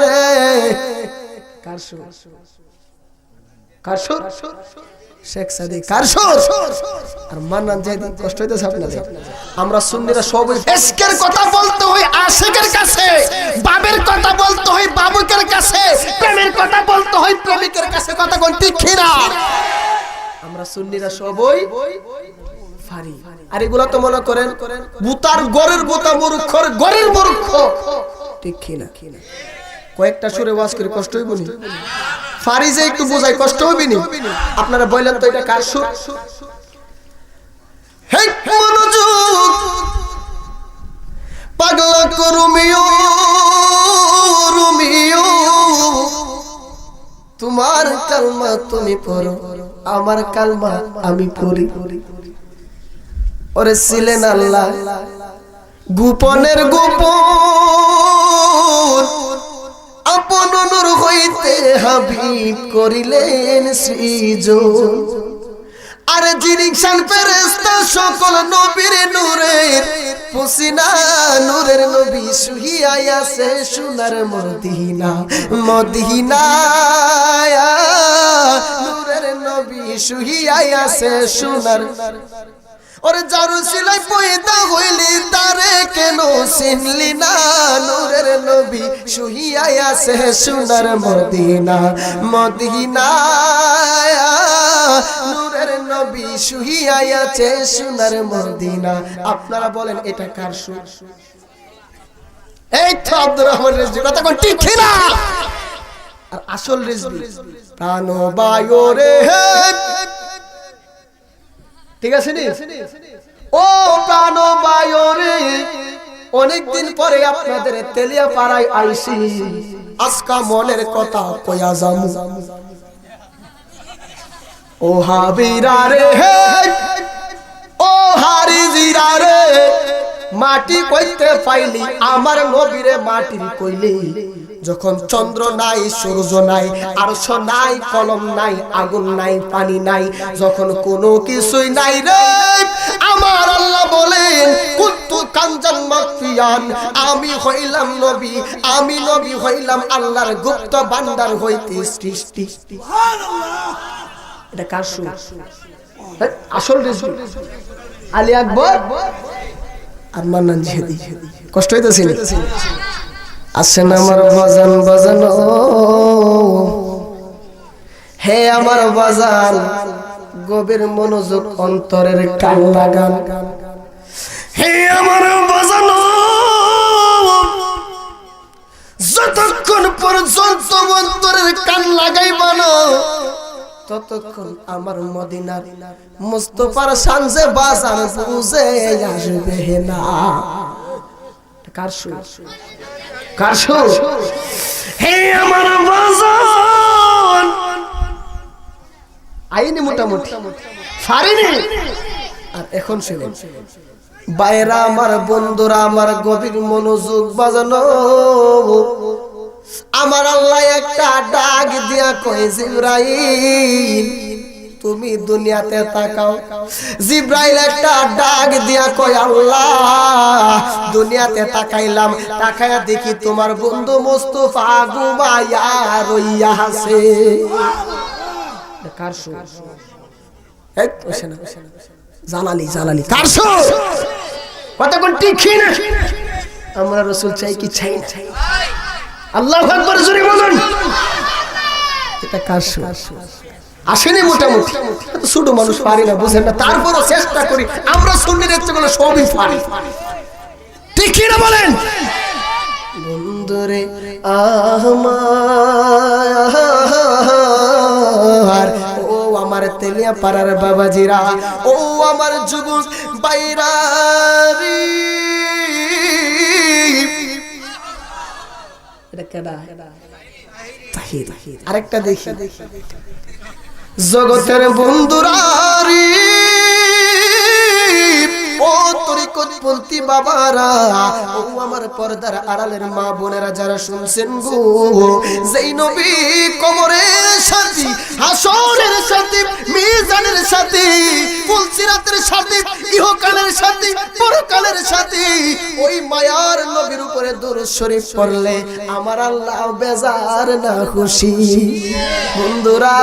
রে আর। আমরা সবই এসকের কথা বলতে হই কাছে। বাবের কথা বলতে হই বাবুকের কাছে। প্রেমের কথা বলতে হই প্রেমিকের কাছে। কথা আমরা সবই ফারি। আর এগুলো তো মনে করেন বুতার গরের বুতা মূর্খর গরের মূর্খ। ঠিক কিনা? কয়েকটা সুরে ওয়াজ করে কষ্ট হইব নি? ফারি যে একটু বোঝাই, কষ্ট হইবি আপনারা বললেন তো এটা কার সুর? মনোযোগ। পাগলা করুমিও, রুমিও। তোমার কালমা তুমি পড়ো, আমার কালমা আমি পড়ি। ওরে ছিলেন আল্লাহ, গোপনের গোপন আপন নূর হইতে হাবিব করিলেন সৃজন আরে জিনিসান ফেরেস্তা সকল নবীর নূরের পসিনা, নূরের নবী সুহিয়াই আছে সোনার মদিনা মদিনা নূরের নবী সুহিয়াই আছে সোনার ওরে যারু সিলাই পয়দা হইলি তারে কেন চিনলি না? নূরের নবী সুহিয়াই আছে সোনার মদিনা মদিনা। নূরের নবী সুহিয়াই আছে সোনার মদিনা। আপনারা বলেন, এটা কার সুর? এই তো আব্দুর রহমান রেজবি কথা কোন ঠিক আসল রেজবি প্রাণ বায়ু রে ঠিক আছে নি? ও প্রাণ বায়ু রে অনেকদিন পরে আপনাদের তেলিয়া পাড়ায় আইসি। আজকা মনের কথা কয়া যামু ও হাবিরা রে হে ও হারি জিরা রে মাটি কইতে পাইলি আমার নবীরে মাটির কইলি। যখন চন্দ্র নাই সূর্য নাই আরশ নাই কলম নাই আগুন নাই পানি নাই যখন কোনো কিছুই নাই রে আমার আল্লাহ বলেন কুন্তু কাঞ্জান মাফিয়ান আমি হইলাম নবী আমি নবী হইলাম আল্লাহর গুপ্ত ভান্ডার হইতে সৃষ্টি। এটা কার সুর? হ্যাঁ, আসল আলী আকবর? আর মান্নান জিহেদি কষ্ট হইতেছে আসেন আমার বাজান বাজান? হে আমার বাজান, গভীর মনোযোগ, অন্তরের কান লাগান। হে আমার বাজান, যতক্ষণ পর্যন্ত অন্তরের কান লাগাইবা না, ততক্ষণ আমার মদিনার মুস্তফার সানজে বাজার বুঝে আসবে না। কার সুর? কার সুর হে আমার বাজান আইনি মোটামুটি। পারিনি আর এখন শুনুন বাইরা আমার বন্ধুরা, আমার গভীর মনোযোগ বাজানো। আমার আল্লাহ একটা ডাক দিয়া কয় জিব্রাইল। তুমি দুনিয়াতে তাকাও। জিব্রাইল একটা ডাক দিয়া কয় আল্লাহ দুনিয়াতে তাকাইলাম। তাকায়া দেখি তোমার বন্ধু মুস্তফা ঘুমায়া রইয়া আছে। কার। জালালি জালালি কার কতক্ষণ টিকি না? আমরা রসুল চাই কি চাই না? আল্লাহ আকবর জোরে বলুন। এটা কার সুর আসেনি মোটামুটি। ছোট মানুষ পারি না বুঝেন না। তারপরও চেষ্টা করি। আমরা শুনলে দেখতে গেলে সবই পারি। ঠিক না বলেন? বন্ধুরে আমার ও আমার তেলিয়া পাড়ার বাবাজিরা ও আমার যুবক তাহির আরেকটা দেখি। জগতের বন্ধুরারি তরিকতপন্থী বাবারা, ও আমার পর্দার আড়ালের মা বোনেরা যারা শুনছেন গো, যেই নবী কবরের সাথী, হাসরের সাথী, মিজানের সাথী সাথে, ইহকালের সাথে, পরকালের সাথে, ওই মায়ার নবীর উপরে দরুদ শরীফ পড়লে আমার আল্লাহ বেজার না খুশি। বন্ধুরা,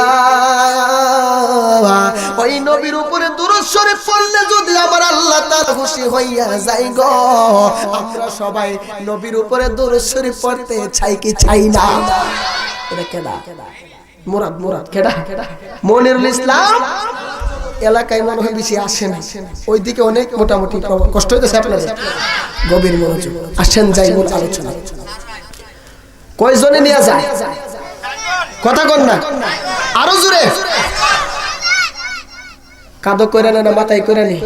ওই নবীর উপরে দরুদ শরীফ খুশি হইয়া যাই গো। আমরা সবাই নবীর উপরে দরুদ শরীফ পড়তে চাই কি চাই না? এটা কেডা? মুরাদ মুরাদ, কেডা? মনিরুল ইসলাম? এলাকায় মনে হয় বেশি আসে না। ওইদিকে অনেক মোটামুটি কষ্ট হইতেছে আপনাদের? গভীর মনোযোগ। আসেন যাই মূল আলোচনা। কয়জনে নিয়ে যায়? কথা কন না। আরও জোরে। কাদো করে না মাথায় করে নি।